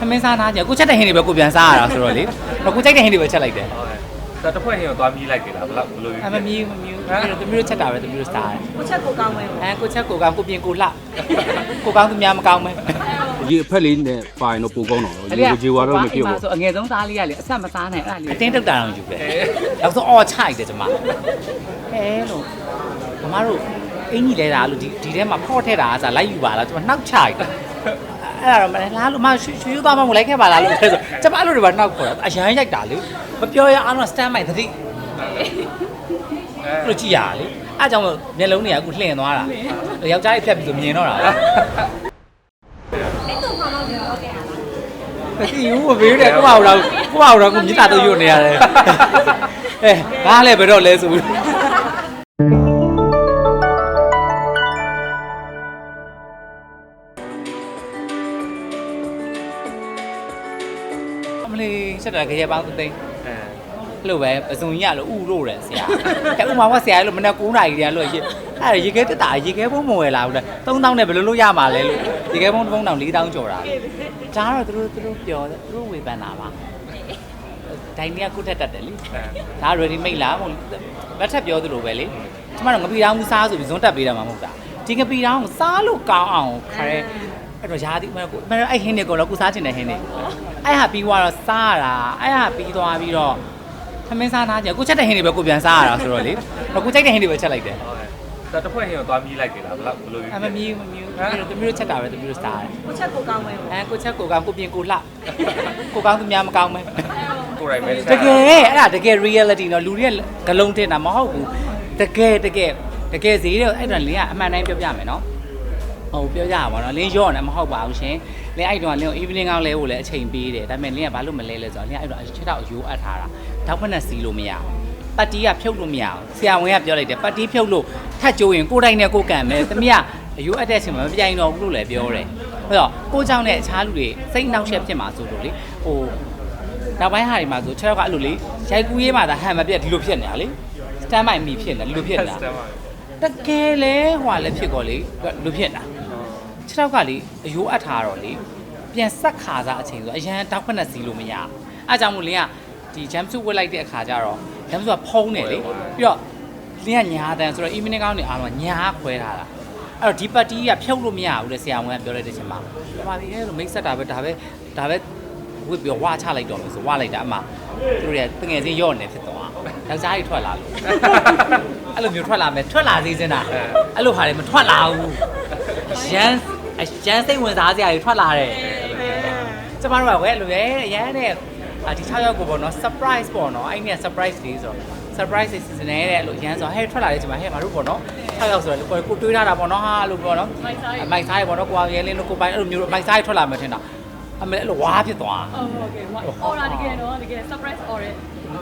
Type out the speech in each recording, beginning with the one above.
သမင်းစားနာကြကိုချက်တဲ့ဟင်းတွေပဲကိုပြန်စားရတာဆိုတော့လေတော့ကိုကြိုက်တဲ့ဟင်းတွေပဲချက်လိုက်တယ်ဟုတ်ကဲ့ဒါတစ်ဖွဲ့ဟင်းကိုသွားမြည်လိုက်ပြီလားဘယ်လောက်ဘယ်လိုအမမီးမမီးပြီးတော့သမီးတို့ချက်တာပဲသမီးတို့စားတယ်ကိုချက်ကိုကောင်းမယ်အဲကိုချက်ကိုကောင်းကိုပြင်ကိုလှကိုကောင်းသူများမကောင်းပဲဒီအဖက်လေးနဲ့ပါရင်တော့ပိုကောင်းတော့ရေဂျီဝါတော့မဖြစ်ဘူးဆိုအငယ်ဆုံးသားလေးကလေအဆက်မစားနိုင်အဲ့ဒါလေးအတင်းတုတ်တာတော့ယူပဲနောက်ဆုံးအော်ချိုက်တယ်ကျမအဲလို့မမတို့အင်ကြီးလဲတာလို့ဒီဒီထဲမှာဖော့ထည့်တာကစားလိုက်ယူပါလားကျမနှောက်ချိုက်တယ် အဲ့ဒါတော့မလားလို့မရွှေရွှေသွားမမလိုက်ခဲ့ပါလားလို့ဆိုကျမအဲ့လိုတွေပါနှောက်ခေါ်တာအရန်ရိုက်တာလေမပြောရအောင်တော့ stand by သတိအဲလို့ကြည့်ရလေအဲ့ကြောင့်မျက်လုံးတွေကအခုလှင်သွားတာယောက်ျားကြီးဖြတ်ပြီးဆိုမြင်တော့တာအဲ့တော့မှတော့ပြောခဲ့ရတာမသိဘူးမပေးတယ်ကိုမအောင်တော့ကိုမအောင်တော့ကိုမြစ်တာတော့ရွတ်နေရတယ်အဲဘာလဲဘယ်တော့လဲဆိုပြီး မလေးချက်တာကြရပေါင်းသိန်းအဲအဲ့လိုပဲပစုံကြီးကလို့ဥလို့တယ်ဆရာအဲဥမာကဆရာလို့မနေ့9နာရီတည်းကလို့ရေအဲ့ရေခဲတက်တာရေခဲဘုံမဝယ်လာဘူးလေ3000နဲ့ဘယ်လိုလုပ်ရမှာလဲလို့ရေခဲဘုံတစ်ပုံတောင်4000ကျော်တာဒါတော့သူတို့သူတို့ပြောတယ်သူတို့ဝေဖန်တာပါဒိုင်နီကကုတ်ထက်တက်တယ်လေအဲဒါ ready made လားမဟုတ်လက်ထပ်ပြောသလိုပဲလေကျမတို့ငပီတောင်းမူစားဆိုပြီးဇွန်းတက်ပေးတာမှမဟုတ်တာ ဒီငပီတောင်းကိုစားလို့ကောင်းအောင်ခါရဲအဲ့တော့ယာတိမကိုမအဲ့ဟင်းတွေကိုတော့ကိုစားချင်တဲ့ဟင်းတွေအဲ့ဟာပြီးသွားတော့စားရတာအဲ့ဟာပြီးသွားပြီးတော့သမင်းစားနာကြကိုချက်တဲ့ဟင်းတွေပဲကိုပြန်စားရတာဆိုတော့လေတော့ကိုကြိုက်တဲ့ဟင်းတွေပဲချက်လိုက်တယ်ဟုတ်ကဲ့ဒါတစ်ဖွဲ့ဟင်းကိုသွားမြည်လိုက်ပြီလားဘယ်လောက်ဘယ်လိုအမမီးမမီးပြီးတော့သမီးတို့ချက်တာပဲသမီးတို့စားတယ်ကိုချက်ကိုကောင်းမယ်အဲကိုချက်ကိုကောင်းကိုပြင်ကိုလှကိုကောင်းသူများမကောင်းပဲကိုယ်တိုင်ပဲတကယ်အဲ့ဒါတကယ် reality နော်လူတွေကဂလုံးတင်တာမဟုတ်ဘူးတကယ်တကယ် တကယ်ဈေးတွေအဲ့တော့လင်းကအမှန်တိုင်းပြောပြမယ်နော်ဟုတ်ပြောကြရပါတော့လင်းရော့နေမဟုတ်ပါဘူးရှင်လင်းအဲ့တော့လင်းကို evening ကောင်းလဲဖို့လည်းအချိန်ပေးတယ်ဒါပေမဲ့လင်းကဘာလို့မလဲလဲဆိုတော့လင်းအဲ့တော့ချက်တော့ရိုးအပ်ထားတာတောက်ဖက်နဲ့စီးလို့မရဘူးပတ်တီးကဖြုတ်လို့မရဘူးဆရာဝန်ကပြောလိုက်တယ်ပတ်တီးဖြုတ်လို့ထတ်ကြိုးရင်ကိုယ်တိုင်နဲ့ကိုယ်ကန်မယ်သမီးကအရိုးအပ်တဲ့အချိန်မှာမပြိုင်တော့ဘူးလို့လည်းပြောတယ်အဲ့တော့ကိုเจ้าနဲ့အခြားလူတွေစိတ်နှောက်ယှက်ဖြစ်မှာဆိုလို့လေဟို နောက်ပိုင်းဟာတွေမှာဆိုခြေထောက်ကအဲ့လိုလေရိုက်ကူးရေးမှာဒါဟန်မပြတ်ဒီလိုဖြစ်နေတာလေစတန်မိုင်မီဖြစ်နေတာဒီလိုဖြစ်နေတာ တကယ်လေဟွာလည်းဖြစ်ကောလေဒီလိုဖြစ်နေတာခြေထောက်ကလေအယိုးအပ်ထားတော့လေပြန်ဆက်ခါစားအချိန်ဆိုအရန်တောက်ဖက်နဲ့စီလို့မရဘူးအဲကြောင့်မို့လင်းကဒီ jump suit ဝတ်လိုက်တဲ့အခါကျတော့ jump suit ကဖုံးတယ်လေပြီးတော့လင်းကညာတန်ဆိုတော့ evening ကောင်းနေအားလုံးညာခွဲထားတာအဲ့တော့ဒီပတ်တီးကဖြုတ်လို့မရဘူးလေဆရာဝန်ကပြောလိုက်တဲ့ချိန်မှာပြပါပြီအဲ့လိုမိတ်ဆက်တာပဲဒါပဲဒါပဲဝစ်ပြီးတော့ဝါချလိုက်တော့လို့ဆိုဝါလိုက်တာအမှသူတို့တွေကတငယ်ချင်းရော့နေဖြစ်သွားယောက်ျားကြီးထွက်လာလို့ အဲ့လိုမျိုးထွက်လာမယ်ထွက်လာသေးစင်းတာအဲ့လိုဟာတွေမထွက်လာဘူးရန်ရန်စိတ်ဝင်စားစရာတွေထွက်လာတယ်ကျမတို့ကဝဲလိုရဲရန်တဲ့အာဒီ6ယောက်ကိုပေါ့နော် surprise ပေါ့နော်အဲ့ဒီက surprise လေးဆိုတော့ surprise စီစဉ်နေတဲ့လို့ရန်ဆိုဟဲ့ထွက်လာတယ်ကျမဟဲ့ငါတို့ပေါ့နော်6ယောက်ဆိုတော့ကိုတွေးထားတာပေါ့နော်ဟာလို့ပေါ့နော်မိုက်စားရပေါ့နော်ကိုအောင်ရဲလင်းတို့ကိုပိုင်အဲ့လိုမျိုးမိုက်စားရထွက်လာမယ်ထင်တာအမေအဲ့လိုဝါဖြစ်သွားဟုတ်ကဲ့ဟောအော်ရာတကယ်တော့တကယ် surprise order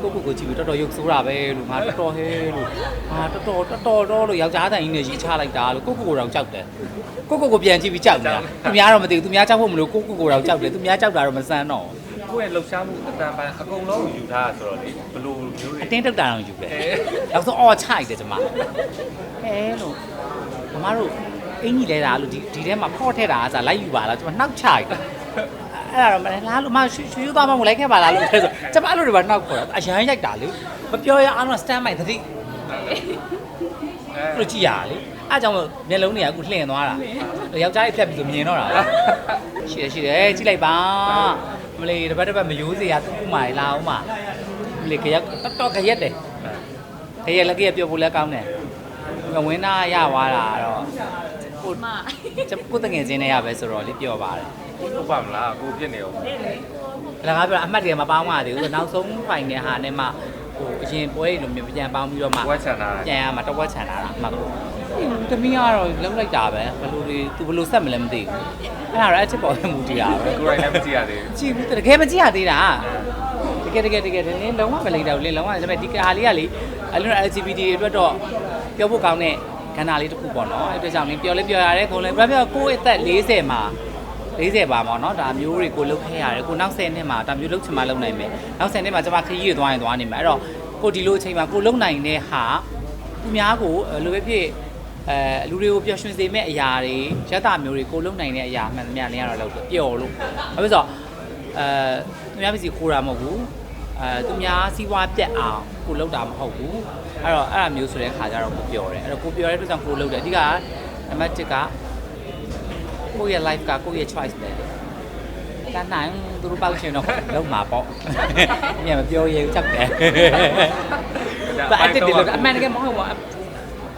ကိုကိုကိုကြည့်ပြီးတော်တော်ရုပ်ဆိုးတာပဲလို့ငါတော်တော်ဟဲလို့ဟာတော်တော်တော်တော်တော်လို့ယောက်ျားတိုင်ကြီးနဲ့ရီချလိုက်တာလို့ကိုကိုကိုတော့ကြောက်တယ်ကိုကိုကိုပြန်ကြည့်ပြီးကြောက်နေတာသူများတော့မသိဘူးသူများကြောက်ဖို့မလို့ကိုကိုကိုတော့ကြောက်တယ်သူများကြောက်တာတော့မဆန်းတော့ကိုယ့်ရဲ့လှုပ်ရှားမှုအတန်ပန်အကုန်လုံးကိုယူထားတာဆိုတော့လေဘယ်လိုမျိုးတွေအတင်းတုတ်တာတော့ယူပဲနောက်ဆုံးအော်ချိုက်တယ်ကျမအဲလို့မမတို့အင်ကြီးလဲတာလို့ဒီဒီထဲမှာဖော့ထည့်တာကစားလိုက်ယူပါလားကျမနှောက်ချိုက်တယ် အဲ့ဒါတော့မလားလို့မရွှေရွှေသွားမမလိုက်ခဲ့ပါလားလို့ဆိုကျမအဲ့လိုတွေပါနှောက်ခေါ်တာအရန်ရိုက်တာလေမပြောရအောင်တော့ stand by သတိအဲလို့ကြည့်ရလေအားကြောင့်မျက်လုံးတွေကအခုလှင်သွားတာယောက်ျားကြီးဖြတ်ပြီးဆိုမြင်တော့တာရှိတယ်ရှိတယ်ကြည့်လိုက်ပါမလေးတပတ်တပတ်မယိုးစရာသူ့မှလာအောင်မမလေးခရက်တော်တော်ခရက်တယ်ခရက်လည်းခရက်ပြောဖို့လည်းကောင်းတယ်ဝင်းသားရသွားတာတော့ကိုမကိုတငယ်ချင်းနဲ့ရပဲဆိုတော့လေပြောပါတယ်ကို ဟုတ်ပါမလားကိုပြစ်နေအောင်လကားပြောအမှတ်တရမပေါင်းပါသေးဘူးနောက်ဆုံးဖိုင်နယ်ဟာနဲ့မှဟိုအရင်ပွဲလိုမျိုးပြန်ပေါင်းပြီးတော့မှဝက်ချန်တာပြန်ရမှာတော့ဝက်ချန်လာတာအမှတ်ကိုတမီးကတော့လုံးလိုက်တာပဲဘယ်လိုတွေသူဘယ်လိုဆက်မလဲမသိဘူးအဲ့ဒါတော့အချစ်ပေါ်တဲ့မူတီးတာပဲကိုယ်တိုင်လည်းမကြည့်ရသေးကြည့်ဘူးတကယ်မကြည့်ရသေးတာတကယ်တကယ်တကယ်လင်းလုံးဝမလိမ့်တော့ဘူးလင်းလုံးဝဒါပေမဲ့ဒီကားလေးကလေအလုံး LGBT တွေအတွက်တော့ပြောဖို့ကောင်းတဲ့ကဏ္ဍလေးတစ်ခုပေါ့နော်အဲ့အတွက်ကြောင့်လင်းပြောလဲပြောရတယ်ခုံလဲပြောပြောကိုယ့်အသက်40မှာ 40ပါပေါ့နော်ဒါမျိုးတွေကိုလုတ်ခဲ့ရတယ်ကိုနောက်10နှစ်မှာဒါမျိုးလုတ်ချင်မှလုတ်နိုင်မယ်နောက်10နှစ်မှာကျွန်မခရီးတွေသွားရင်သွားနေမယ်အဲ့တော့ကိုဒီလိုအချိန်မှာကိုလုတ်နိုင်တဲ့ဟာသူများကိုအဲ့လိုပဲဖြစ်အဲလူတွေကိုပျော်ရွှင်စေမဲ့အရာတွေရက်တာမျိုးတွေကိုလုံနိုင်တဲ့အရာမှန်သမျှလင်းရတော့လောက်တယ်ပျော်လို့ဘာဖြစ်လို့လဲဆိုတော့အဲသူများပစ္စည်းခိုးတာမဟုတ်ဘူးအဲသူများစီးပွားပြက်အောင်ကိုလောက်တာမဟုတ်ဘူးအဲ့တော့အဲ့အမျိုးဆိုတဲ့ခါကျတော့ကိုပြောတယ်အဲ့တော့ကိုပြောတဲ့အတွက်ကြောင့်ကိုလောက်တယ်အဓိကနံပါတ်1က ကိုယ့်ရဲ့ life ကကိုယ့်ရဲ့ choice ပဲကနိုင်သူတို့ပေါက်ချင်တော့လုံးမှာပေါ့ညမပြောရဲဘူးချက်တယ်ဒါအတစ်တည်းလို့အမှန်တကယ်မဟုတ်ပါဘူး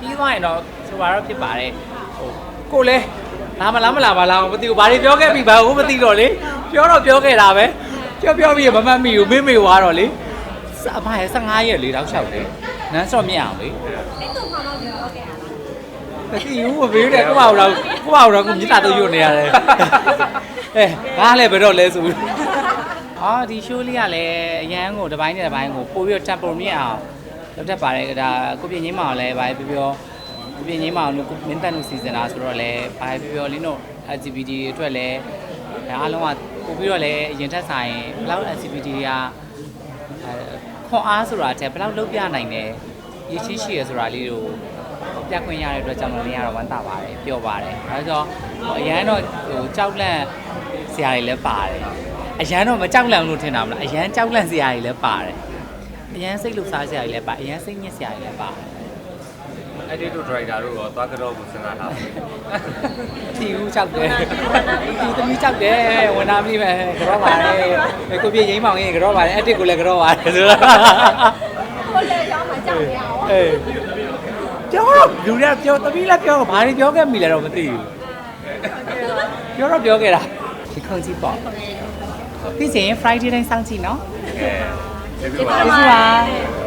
ပြီးသွားရင်တော့ဆိုပါတော့ဖြစ်ပါတယ်ဟိုကိုလည်းလာမလားမလာပါလားမသိဘူးဘာတွေပြောခဲ့ပြီဘာကိုမသိတော့လေပြောတော့ပြောခဲ့တာပဲပြောပြောပြီးမမှတ်မိဘူးမေ့မေ့သွားတော့လေအမရဲ့15ရက်လေးတောက်လျှောက်တယ်နန်းစော့မြက်အောင်လေအဲ့တော့ခေါင်းတော့ပြောခဲ့ရလား မသိဘူးမပေးတယ်ကိုယ့်ဘာလို့ကိုယ့်ဘာလို့ကိုမြစ်တာတော့ညွတ်နေရတယ်အဲဘာလဲဘယ်တော့လဲဆိုပြီးအော်ဒီ show လေးကလည်းအရန်ကိုတစ်ပိုင်းနဲ့တစ်ပိုင်းကိုပို့ပြီးတော့ tempo မြင့်အောင်လုပ်တတ်ပါတယ်ဒါကိုပြင်းချင်းမအောင်လည်းဘာပြောပြောကိုပြင်းချင်းမအောင်လို့ကိုမင်းတန်လို့စီစဉ်တာဆိုတော့လည်းဘာပြောပြောလင်းတို့ LGBT တွေအတွက်လည်းဒါအားလုံးကပို့ပြီးတော့လည်းအရင်ထက်ဆိုင်ဘယ်လောက် LGBT တွေကအဲခွန်အားဆိုတာတဲ့ဘယ်လောက်လုပ်ပြနိုင်တယ်ရည်ချင်းရှိရဆိုတာလေးကို ပြခွင့်ရတဲ့အတွက်ကြောင့်လည်းရတော့ဝမ်းသာပါတယ်ပျော်ပါတယ်အဲဒါကြောင့်အရန်တော့ဟိုကြောက်လန့်ဆရာတွေလည်းပါတယ်အရန်တော့မကြောက်လန့်ဘူးလို့ထင်တာမလားအရန်ကြောက်လန့်ဆရာတွေလည်းပါတယ်အရန်စိတ်လှုပ်ရှားဆရာတွေလည်းပါအရန်စိတ်ညစ်ဆရာတွေလည်းပါတယ်အဲ့ဒီတို့ driver တို့ရောသွားကြောကိုစဉ်းစားထားတယ်တီဦးကြောက်တယ်တီသမီးကြောက်တယ်ဝန်သားမိမယ်ကြောပါတယ်ကိုပြေရင်းမောင်ရင်ကြောပါတယ်အတစ်ကိုလည်းကြောပါတယ်ဆိုတော့ကိုလည်းရောင်းမှကြောက်ရအောင်အေး ပြောတော့လူတွေကပြောသမီးလည်းပြောတော့ဘာတွေပြောခဲ့မိလဲတော့မသိဘူးပြောတော့ပြောခဲ့တာဒီခုံကြီးပေါ့ပြီးစရင် Friday တိုင်းစောင့်ကြည့်နော်ကဲကျေးဇူးပါကျေးဇူးပါ